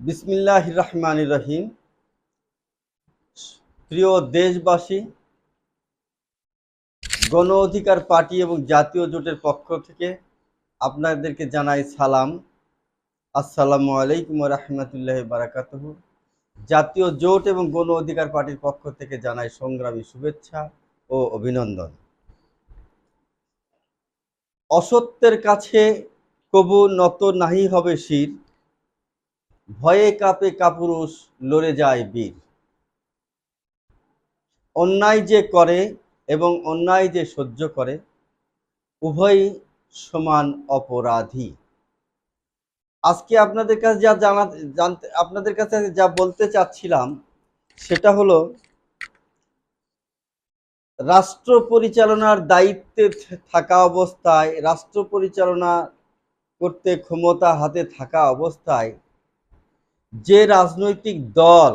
বিসমিল্লাহ রহমান রহিম। প্রিয় দেশবাসী, গণ অধিকার পার্টি এবং জাতীয় জোটের পক্ষ থেকে আপনাদেরকে জানাই সালাম। আসসালামু আলাইকুম রহমতুল্লাহ বারাকাত জাতীয় জোট এবং গণ অধিকার পার্টির পক্ষ থেকে জানাই সংগ্রামী শুভেচ্ছা ও অভিনন্দন। অসত্যের কাছে কবু নত নাহি হবে শির। ভয়ে কাপে কাপুরুষ, লড়ে যায় বীর। অন্যায় যে করে এবং অন্যায় যে সহ্য করে, উভয়ই সমান অপরাধী। আজকে আপনাদের কাছে যা জানা, জানতে, আপনাদের কাছে যা বলতে চাচ্ছিলাম, সেটা হলো, রাষ্ট্র পরিচালনার দায়িত্বে থাকা অবস্থায়, রাষ্ট্র পরিচালনা করতে ক্ষমতা হাতে থাকা অবস্থায় যে রাজনৈতিক দল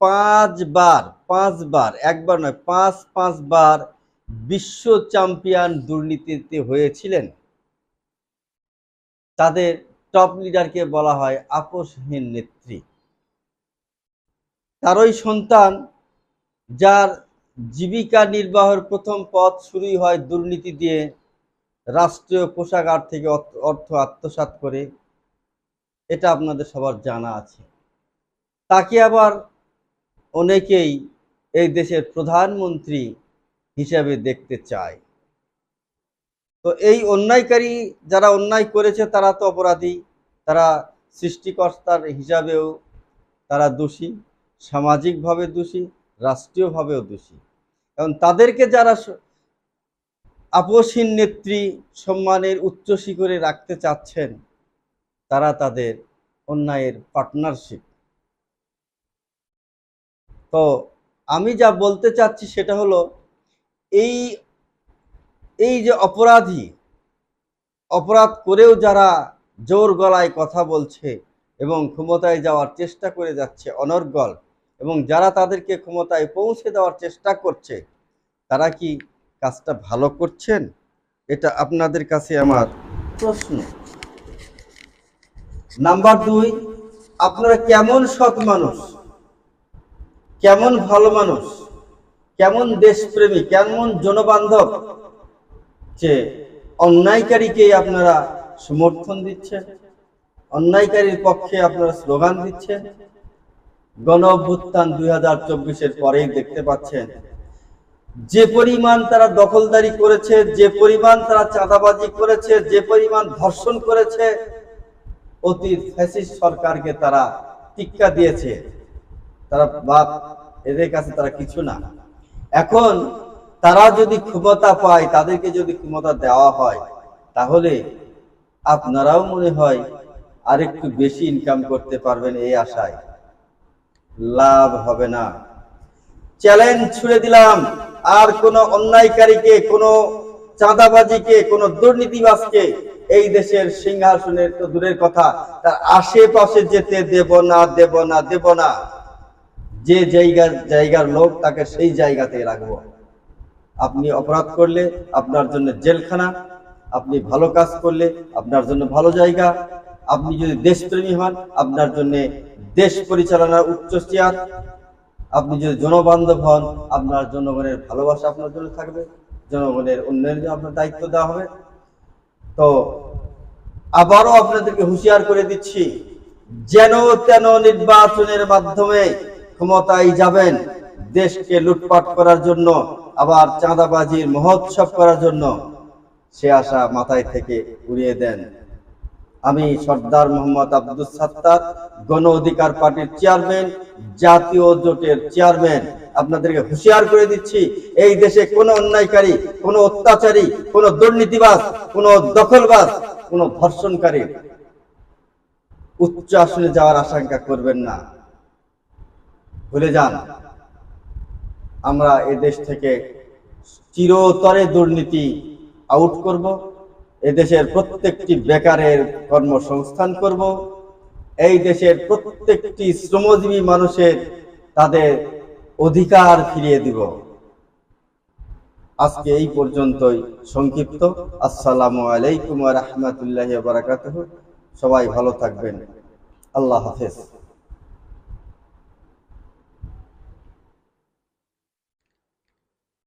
পাঁচবার পাঁচবার, একবার নয়, পাঁচ, পাঁচবার বিশ্ব চ্যাম্পিয়ন দুর্নীতিতে হয়েছিলেন। তাদের টপ লিডারকে বলা হয় আপোষহীন নেত্রী। তারই সন্তান, যার জীবিকা নির্বাহের প্রথম পথ শুরুই হয় দুর্নীতি দিয়ে, রাষ্ট্রীয় কোষাগার থেকে অর্থ আত্মসাৎ করে। এটা আপনাদের সবার জানা আছে। তাকে আবার অনেকেই এই দেশের প্রধানমন্ত্রী হিসাবে দেখতে চায়। তো এই অন্যায়কারী যারা অন্যায় করেছে, তারা তো অপরাধী। তারা সৃষ্টিকর্তার হিসাবেও তারা দোষী, সামাজিকভাবে দোষী, রাষ্ট্রীয়ভাবেও দোষী। এবং তাদেরকে যারা আপসহীন নেত্রী সম্মানের উচ্চ শিখরে রাখতে চাচ্ছেন তারা তাদের অন্যায়ের পার্টনারশিপ তো আমি যা বলতে চাচ্ছি সেটা হলো, এই এই যে অপরাধী, অপরাধ করেও যারা জোর গলায় কথা বলছে এবং ক্ষমতায় যাওয়ার চেষ্টা করে যাচ্ছে অনর্গল এবং যারা তাদেরকে ক্ষমতায় পৌঁছে দেওয়ার চেষ্টা করছে, তারা কি কাজটা ভালো করছেন? এটা আপনাদের কাছে আমার প্রশ্ন। নাম্বার দুই, আপনারা কেমন সৎ মানুষ? কেমন ভালো মানুষ? কেমন দেশপ্রেমী? কেমন জনবান্ধব? যে অন্যায়কারীকে আপনারা সমর্থন দিচ্ছেন, অন্যায়কারীর পক্ষে আপনারা স্লোগান দিচ্ছেন। গণ অভ্যুত্থান দুই হাজার চব্বিশের পরেই দেখতে পাচ্ছেন। যে পরিমাণ তারা দখলদারি করেছে, যে পরিমাণ তারা চাঁদাবাজি করেছে, যে পরিমাণ ধর্ষণ করেছে অতীত ফ্যাসিস্ট সরকারকে তারা টিক্কা দিয়েছে। তারা বাপ, এদের কাছে তারা কিছু না। এখন তারা যদি ক্ষমতা পায়, তাদেরকে যদি ক্ষমতা দেওয়া হয়, তাহলে আপনারাও মনে হয় আরেকটু বেশি ইনকাম করতে পারবেন এই আশায়। লাভ হবে না। চ্যালেঞ্জ ছুড়ে দিলাম। আর কোনো অন্যায়কারীকে, কোন চাঁদাবাজিকে, কোন দুর্নীতিবাজকে এই দেশের সিংহাসনের তো দূরের কথা, তার আশেপাশে যেতে দেব না দেব না দেব না। যে জায়গার জায়গার লোক, তাকে সেই জায়গাতে রাখব। আপনি অপরাধ করলে আপনার জন্য জেলখানা, আপনি ভালো কাজ করলে আপনার জন্য ভালো জায়গা, আপনি যদি দেশপ্রেমী হন, আপনার জন্য দেশ পরিচালনার উচ্চ চেয়ার, আপনি যদি জনবান্ধব হন, আপনার জনগণের ভালোবাসা আপনার জন্য থাকবে। জনগণের উন্নয়নের জন্য আপনার দায়িত্ব দেওয়া হবে। তো আবারও আপনাদেরকে হুঁশিয়ার করে দিচ্ছি, যেন তেন নির্বাচনের মাধ্যমে ক্ষমতায় যাবেন, দেশকে লুটপাট করার জন্য, আবার চাঁদাবাজির মহোৎসব করার জন্য, সে আশা মাথায় থেকে উড়িয়ে দেন। আমি সর্দার মোহাম্মদ আব্দুল সাত্তার, গণ অধিকার পার্টির চেয়ারম্যান, জাতীয় জোটের চেয়ারম্যান আপনাদেরকে হুঁশিয়ার করে দিচ্ছি, এই দেশে কোনো অন্যায়কারী, কোনো অত্যাচারী, কোনো দুর্নীতিবাজ, কোনো দখলবাজ, কোনো ধর্ষণকারী উচ্চ আসনে যাওয়ার আশঙ্কা করবেন না। ভুলে যান, আমরা এ দেশ থেকে চিরতরে দুর্নীতি আউট করব এদেশের প্রত্যেকটি বেকারের কর্মসংস্থান করব, এই দেশের প্রত্যেকটি শ্রমজীবী মানুষের তাদের অধিকার ফিরিয়ে দিব। আজকে এই পর্যন্তই সংক্ষিপ্ত। আসসালামু আলাইকুম রহমতুল্লাহ বারাকাত সবাই ভালো থাকবেন। আল্লাহ হাফেজ।